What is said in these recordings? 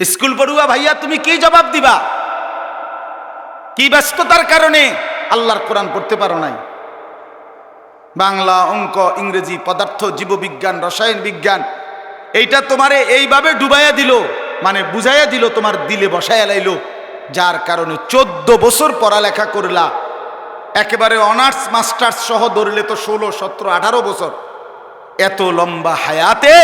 School পড়ুয়া ভাইয়া, তুমি কি জবাব দিবা? কি ব্যস্ততার কারণে? আল্লাহর কোরআন পড়তে পারো নাই। বাংলা, অঙ্ক, ইংরেজি, পদার্থ, জীববিজ্ঞান, রসায়ন বিজ্ঞান, এইটা তোমারে এইভাবে ডুবাইয়া দিল মানে বুঝাইয়া দিল, তোমার দিলে বসাইয়া লাইল, যার কারণে চোদ্দ বছর পড়ালেখা করলা। একেবারে অনার্স, মাস্টার্স সহ ধরলে তো ষোলো, সতেরো, আঠারো বছর। এত লম্বা হায়াতে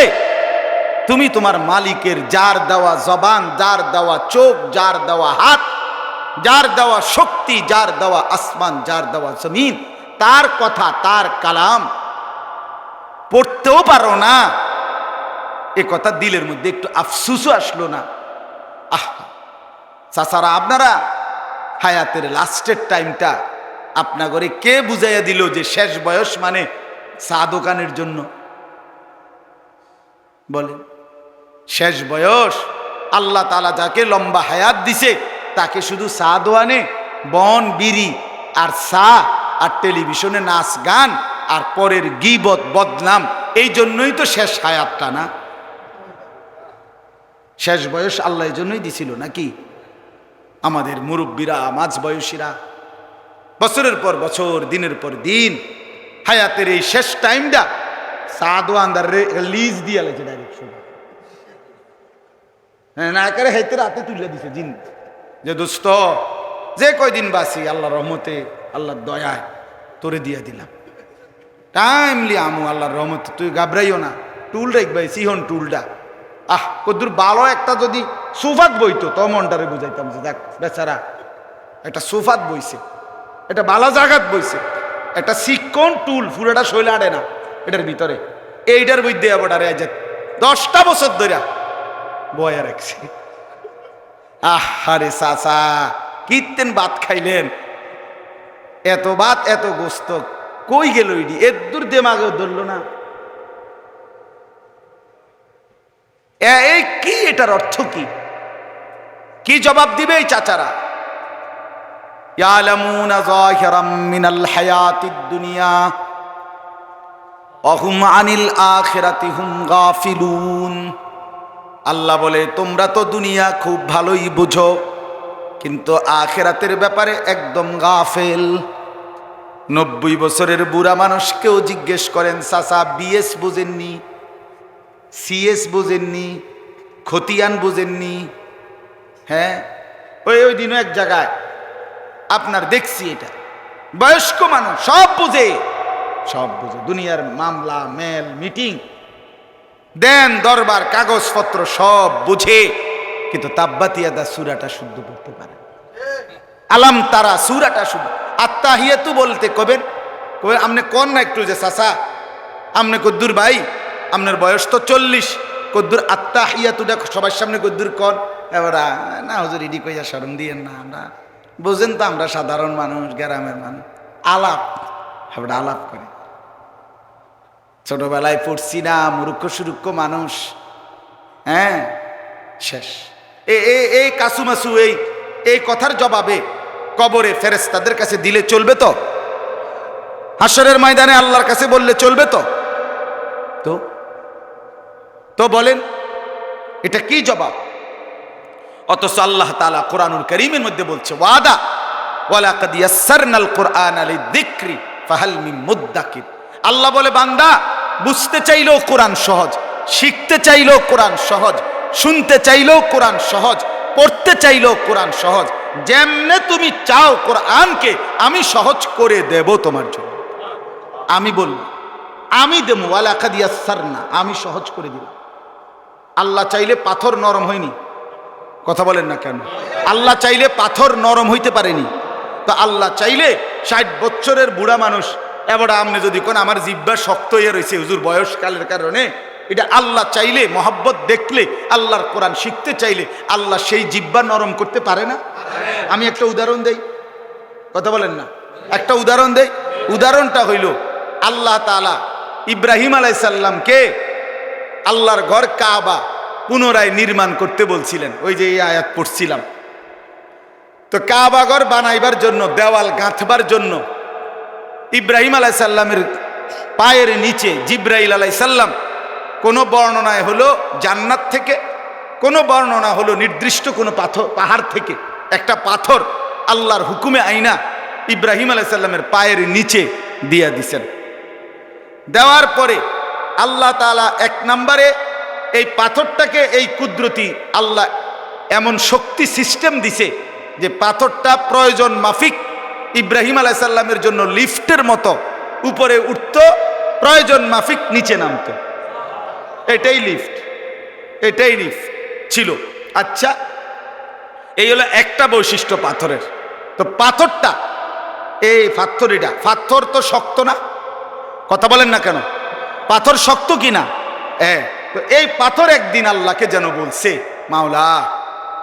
তুমি তোমার মালিকের যার দেওয়া জবান, যার দেওয়া চোখ, যার দেওয়া হাত, যার দেওয়া শক্তি, যার দেওয়া আসমান, যার দেওয়া জমিন, তার কথা, তার কালাম পড়তেও পারো না। এ কথা দিলের মধ্যে একটু আফসুসও আসলো না। আহ, চাচারা, আপনারা হায়াতের লাস্টের টাইমটা আপনাগরে কে বুঝাইয়া দিল যে শেষ বয়স মানে চা দোকানের জন্য? বলেন। শেষ বয়স। আল্লাহ তালা যাকে লম্বা হায়াত দিছে, তাকে শুধু চা দোয়ানে, বন, বিড়ি আর চা আর টেলিভিশনে নাচ, গান আর পরের গিবত, বদনাম, এই জন্যই তো শেষ হায়াতটা না। শেষ বয়স আল্লাহ এই জন্যই দিছিল নাকি? আমাদের মুরব্বীরা, মাঝ বয়সীরা, বছরের পর বছর, দিনের পর দিন, হায়াতের এই শেষ টাইমটা সাদো আন্দার লিজ দিয়ে লাগছে হ্যাঁ না করে হাইতে রাতে তুলে দিছে দিন যে দোস্ত, যে কয়দিন বাসি আল্লাহ রহমতে, আল্লাহর দয়ায় তোরে দিয়ে দিলাম। টাইমলি আমু, আল্লাহর রহমতে, তুই ঘাবড়াইও না। টুল রাখবাই সিহন টুলটা। আহ, কদ্দুর ভালো একটা যদি সুফাত বইতো, তো মনটারে বুঝাইতাম যে দেখ, বেচারা, একটা সুফাত বইছে এটা বালা জাগাত বইছে, একটা সিকন টুল পুরোটা শৈলে আড়ে না, এটার ভিতরে। এইটার বই দেয়া বটারে আজ দশটা বছর ধরে বয়া রাখছি। আহ হারে চাচা কীর্তেন বাত খাইলেন? এত বাত এত গোস্ত, কই গেল ইডি এর দূর দেমাগেও ধরল না। এই কি এটার অর্থ কি? কি জবাব দিবে এই চাচারা? ইয়ালামুনা যাহিরাম মিনাল হায়াতিদ দুনিয়া অহুম আনিল আখিরাতিহুম গাফিলুন। আল্লাহ বলে, তোমরা তো দুনিয়া খুব ভালোই বুঝো, কিন্তু আখেরাতের ব্যাপারে একদম গাফেল। নব্বই বছরের বুড়া মানুষকেও জিজ্ঞেস করেন, চাচা, বিএস বুঝেননি, সিএস বুঝেননি, খতিয়ান বুঝেননি? হ্যাঁ? ওই ওই দিনও এক জায়গায়, আপনার দেখছি এটা, বয়স্ক মানুষ, সব বুঝে। সব বুঝে, দুনিয়ার মামলা, মেল, মিটিং। দেন দরবার, কাগজপত্র সব বুঝে। কিন্তু তাব্বাতিয়াদা সুরাটা শুদ্ধ করতে পারে আলাম তারা সুরাটা শুদ্ধ। আত্মাহিয়াতু বলতে কবেন? কবেন আপনি কোন না একটু যে চাচা? আপনি কদ্দুর ভাই? আপনার বয়স তো চল্লিশ। কদ্দুর আত্মাহিয়াতুটা সবার সামনে কদ্দুর কন? এবার, না হুজুর, ইডি কইয়া শরম দিয়েন না আমরা। বুঝেন তো আমরা সাধারণ মানুষ, গ্রামের মানুষ। আলাপ আমরা আলাপ করি ছোটবেলায় পড়ছি না, মূর্খ সুরুক্ষ মানুষ। হ্যাঁ? শেষ। এ এই কাসুমাসু এই এই কথার জবাবে কবরে ফেরেস তাদের কাছে দিলে চলবে তো? হাসরের ময়দানে আল্লাহর কাছে বললে চলবে তো? তো? তো বলেন, এটা কি জবাব? অথচ আল্লাহ তালা কোরআনুল করিমের মধ্যে বলছে, ওয়াদা, ওয়ালাকাদ ইয়াসসারনাল কোরআন আলি দিক্রি ফাহাল মিন মুদ্দাকির। আল্লাহ বলে, বান্দা বুঝতে চাইলেও কোরআন সহজ, শিখতে চাইলেও কোরআন সহজ, শুনতে চাইলেও কোরআন সহজ, পড়তে চাইলেও কোরআন সহজ। যেমনে তুমি চাও কোরআনকে, আমি সহজ করে দেব তোমার জন্য। আমি বলব, আমি দেবো ওয়ালাকাদ না আমি সহজ করে দিলাম আল্লাহ চাইলে পাথর নরম হয়নি। কথা বলেন না কেন? আল্লাহ চাইলে পাথর নরম হইতে পারেনি। তো আল্লাহ চাইলে ষাট বছরের বুড়া মানুষ এবার আপনি যদি কোন, আমার জিব্বা শক্ত হয়ে রয়েছে, হুজুর বয়সকালের কারণে, এটা আল্লাহ চাইলে, মহব্বত দেখলে, আল্লাহর কোরআন শিখতে চাইলে, আল্লাহ সেই জিব্বা নরম করতে পারে না? আমি একটা উদাহরণ দেই। কথা বলেন না। একটা উদাহরণ দেই। উদাহরণটা হইল, আল্লাহ তালা ইব্রাহিম আলাইসাল্লামকে আল্লাহর ঘর কাবা পুনরায় নির্মাণ করতে বলছিলেন। ওই যে এই আয়াত পড়ছিলাম। তো কাবাগর বানাইবার জন্য, দেওয়াল গাঁথবার জন্য ইব্রাহিম আলাইসাল্লামের পায়ের নিচে জিব্রাইল আলাইসাল্লাম কোনো বর্ণনায় হলো জান্নাত থেকে, কোনো বর্ণনা হলো নির্দিষ্ট কোনো পাথর পাহাড় থেকে। একটা পাথর আল্লাহর হুকুমে আইনা ইব্রাহিম আলাইসাল্লামের পায়ের নিচে দিয়া দিছেন। দেওয়ার পরে আল্লাহ তাআলা এক নম্বরে এই পাথরটাকে, এই কুদরতি আল্লাহ এমন শক্তি সিস্টেম দিছে যে পাথরটা প্রয়োজন মাফিক ইব্রাহিম আলাইসাল্লামের জন্য লিফটের মতো উপরে উঠত, প্রয়োজন মাফিক নিচে নামতো। এটাই লিফট এটাই লিফট ছিল। আচ্ছা এই হলো একটা বৈশিষ্ট্য পাথরের। তো পাথরটা, এই পাথরিটা পাথর তো শক্ত না, কথা বলেন না কেন? পাথর শক্ত কি না হ্যাঁ তো এই পাথর একদিন আল্লাহকে যেন বলছে, মাওলা,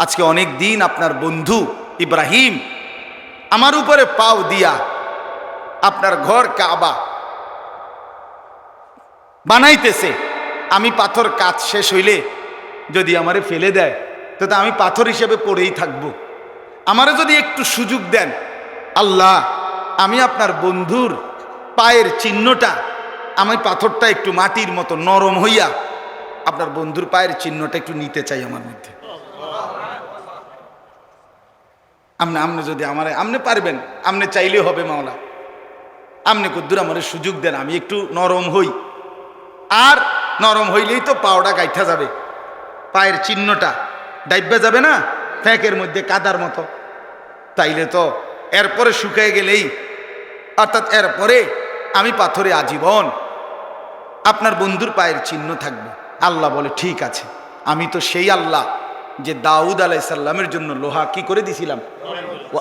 আজকে অনেক দিন আপনার বন্ধু ইব্রাহিম আমার উপরে পাও দিয়া আপনার ঘর কাবা বানাইতেছে। আমি পাথর কাজ শেষ হইলে যদি আমারে ফেলে দেয় তো আমি পাথর হিসেবে পড়েই থাকব। আমারও যদি একটু সুযোগ দেন, আল্লাহ, আমি আপনার বন্ধুর পায়ের চিহ্নটা, আমি পাথরটা একটু মাটির মতো নরম হইয়া আপনার বন্ধুর পায়ের চিহ্নটা একটু নিতে চাই আমার মধ্যে। আপনি আপনি যদি আমার আপনি পারবেন আপনি চাইলে হবে মাওলা। আপনি কদ্দুর আমার সুযোগ দেন, আমি একটু নরম হই। আর নরম হইলেই তো পাওটা গাইঠা যাবে। পায়ের চিহ্নটা ডাইব্বা যাবে না? ফ্যাঁকের মধ্যে কাদার মতো। তাইলে তো এরপরে শুকিয়ে গেলেই, অর্থাৎ এরপরে আমি পাথরে আজীবন আপনার বন্ধুর পায়ের চিহ্ন থাকবে। আল্লাহ বলে, ঠিক আছে, আমি তো সেই আল্লাহ। যে দাউদ আলাইসাল্লামের জন্য লোহা কি করে দিছিলাম? ও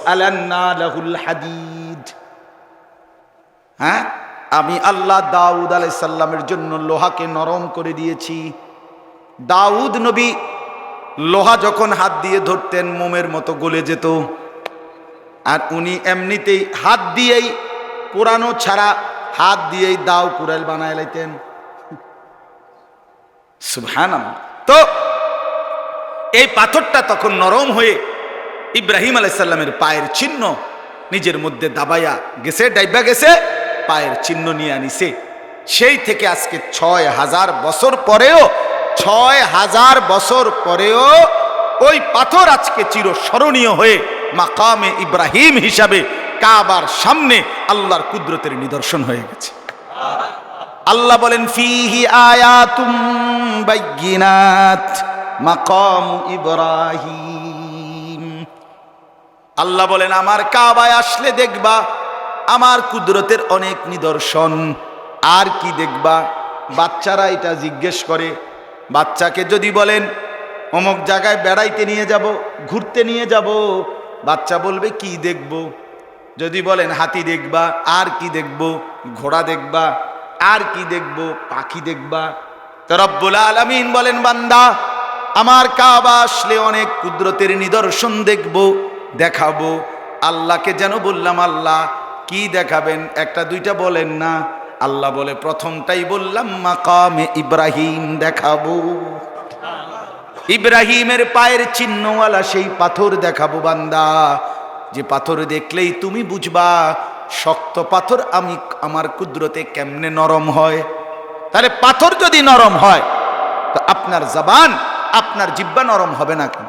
হাদিদ। হ্যাঁ? আমি আল্লাহ দাউদ আলাইসাল্লামের জন্য লোহাকে নরম করে দিয়েছি। দাউদ নবী লোহা যখন হাত দিয়ে ধরতেন, মোমের মতো গলে যেত। আর উনি এমনিতেই হাত দিয়েই পুরানো ছাড়া হাত দিয়েই দাও কুড়াইল বানায় লাইতেন। সুবহানাম তো এই পাথরটা তখন নরম হয়ে ইব্রাহিম আলাইসাল্লামের পায়ের চিহ্ন নিজের মধ্যে দাবাইয়া গেছে ডাইবা গেছে, পায়ের চিহ্ন নিয়ে আনিছে। সেই থেকে আজকে ছয় হাজার বছর পরেও, ছয় হাজার বছর পরেও ওই পাথর আজকে চিরস্মরণীয় হয়ে মাকামে ইব্রাহিম হিসাবে কাবার সামনে আল্লাহর কুদরতের নিদর্শন হয়ে গেছে। আল্লাহ বলেন, ফিহি আয়াতুম বাইয়িনাত। মাকাম ইব্রাহিম। আল্লাহ বলেন, আমার কাবায় আসলে দেখবা আমার কুদরতের অনেক নিদর্শন। আর কি দেখবা? বাচ্চারা এটা জিজ্ঞেস করে। বাচ্চাকে যদি বলেন, অমুক জায়গায় বেড়াইতে নিয়ে যাব, ঘুরতে নিয়ে যাব? বাচ্চা বলবে, কি দেখব? যদি বলেন, হাতি দেখবা, আর কি দেখব? ঘোড়া দেখবা, আর কি দেখব? পাখি দেখবা। তো রব্বুল আলমিন বলেন, বান্দা আমার কাবা আসলে অনেক কুদরতের নিদর্শন দেখব, দেখাবো। আল্লাহকে যেন বললাম, আল্লাহ, কি দেখাবেন? একটা, দুইটা বলেন না। আল্লাহ বলে, প্রথমটাই বললাম, মাকামে ইব্রাহিম দেখাবো। ইব্রাহিমের পায়ের চিহ্নওয়ালা সেই পাথর দেখাবো, বান্দা। যে পাথর দেখলেই তুমি বুঝবা, শক্ত পাথর আমি, আমার কুদরতে কেমনে নরম হয়। তাহলে পাথর যদি নরম হয়, তো আপনার জবান আপনার জিব্বা নরম হবে না কেন?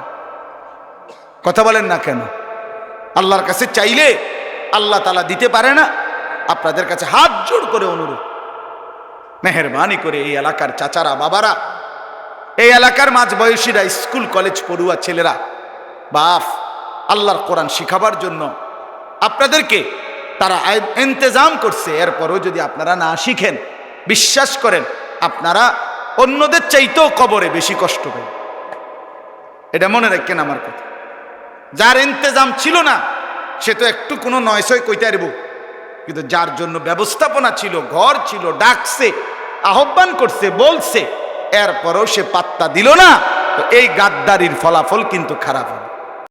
কথা বলেন না কেন? আল্লাহর কাছে চাইলে আল্লাহ তালা দিতে পারে না। আপনাদের কাছে হাত জোড় করে অনুরোধ। মেহরবানি করে এই এলাকার চাচারা, বাবারা, এই এলাকার মাঝ বয়সীরা, স্কুল, কলেজ পড়ুয়া ছেলেরা বাফ আল্লাহর কোরআন শিখাবার জন্য আপনাদেরকে তারা ইন্তজাম করছে। এরপরও যদি আপনারা না শিখেন, বিশ্বাস করেন, আপনারা অন্যদের চাইতেও কবরে বেশি কষ্ট পাই। এটা মনে রাখেন আমার কথা। যার ইন্তজাম ছিল না, সে তো একটু কোনো নয়সয় কইতে পারব। কিন্তু যার জন্য ব্যবস্থাপনা ছিল, ঘর ছিল, ডাকছে, আহ্বান করছে, বলছে, এরপরও সে পাত্তা দিল না, তো এই গাদ্দারির ফলাফল কিন্তু খারাপ হবে।